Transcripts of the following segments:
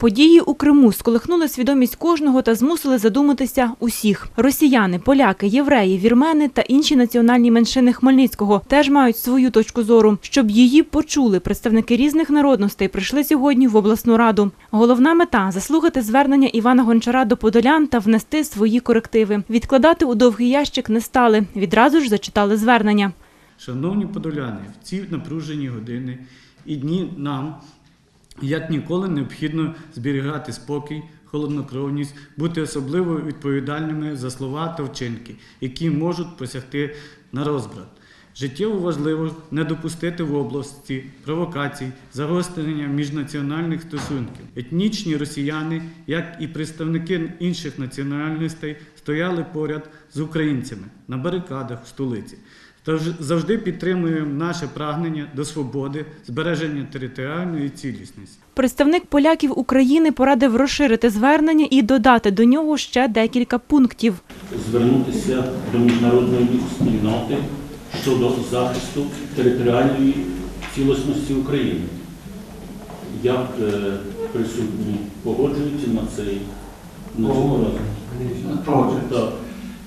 Події у Криму сколихнули свідомість кожного та змусили задуматися усіх. Росіяни, поляки, євреї, вірмени та інші національні меншини Хмельницького теж мають свою точку зору. Щоб її почули, представники різних народностей прийшли сьогодні в обласну раду. Головна мета заслухати звернення Івана Гончара до подолян та внести свої корективи. Відкладати у довгий ящик не стали. Відразу ж зачитали звернення. Шановні подоляни, в ці напружені години і дні нам, як ніколи, необхідно зберігати спокій, холоднокровність, бути особливо відповідальними за слова та вчинки, які можуть посягти на розбрат. Життєво важливо не допустити в області провокацій, загострення міжнаціональних стосунків. Етнічні росіяни, як і представники інших національностей, стояли поряд з українцями на барикадах в столиці. Завжди підтримуємо наше прагнення до свободи, збереження територіальної цілісності. Представник поляків України порадив розширити звернення і додати до нього ще декілька пунктів. звернутися до міжнародної спільноти щодо захисту територіальної цілісності України. Як е, присутні погоджуються на цей на.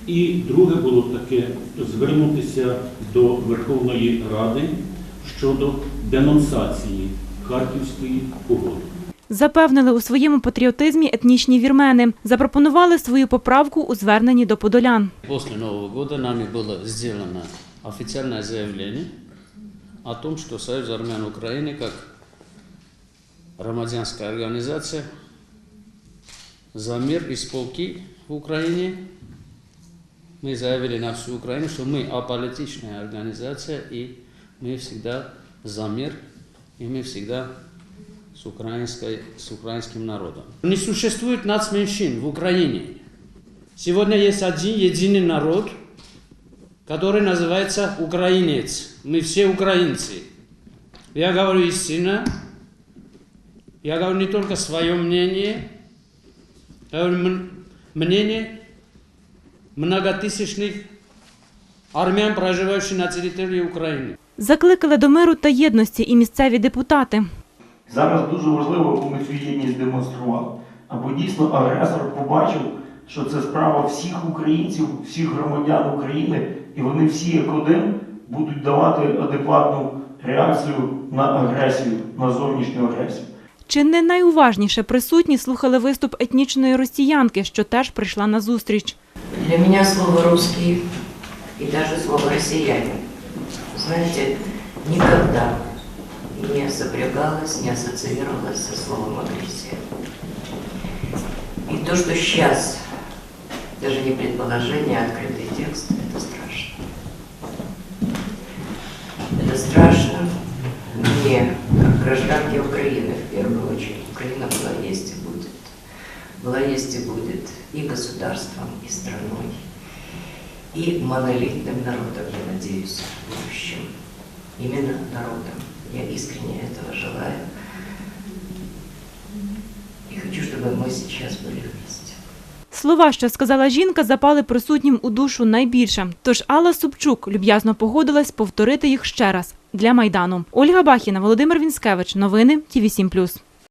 І друге було таке звернутися до Верховної Ради щодо денонсації Харківської угоди. Запевнили у своєму патріотизмі етнічні вірмени. Запропонували свою поправку у зверненні до подолян. После Нового года нами было сделано официальное заявление о том, что Союз армян Украины как громадянская организация за мир и сполки в Украине. Мы заявили на всю Украину, что мы аполитичная организация и мы всегда за мир и мы всегда с, украинской, с украинским народом. Не существует нацменьшин в Украине. Сегодня есть один единый народ, который называется украинец. Мы все украинцы. Я говорю истинно. Я говорю не только свое мнение, я говорю мнение многотысячных армян, проживающих на территории Украины. Закликали до миру та єдності і місцеві депутати. Зараз дуже важливо, аби ми цю єдність демонстрували. Аби дійсно агресор побачив, що це справа всіх українців, всіх громадян України, і вони всі як один будуть давати адекватну реакцію на агресію, на зовнішню агресію. Чи не найуважніше присутні слухали виступ етнічної росіянки, що теж прийшла на зустріч. Для меня слово «русский» и даже слово «россиянин», знаете, никогда не сопрягалось, не ассоциировалось со словом «агрессия». И то, что сейчас, даже не предположение, а открытый текст, это страшно. Это страшно мне, как гражданке Украины, в первую очередь. Украина была, есть и будет. Была, есть и будет и государством, и страной, и монолитным народом, я надеюсь, в будущем. Именно народом. Я искренне этого желаю. И хочу, чтобы мы сейчас были вместе. Слова, що сказала жінка, запали присутнім у душу найбільше. Тож Алла Супчук люб'язно погодилась повторити їх ще раз для майдану. Ольга Бахіна, Володимир Вінськевич. Новини Ті 7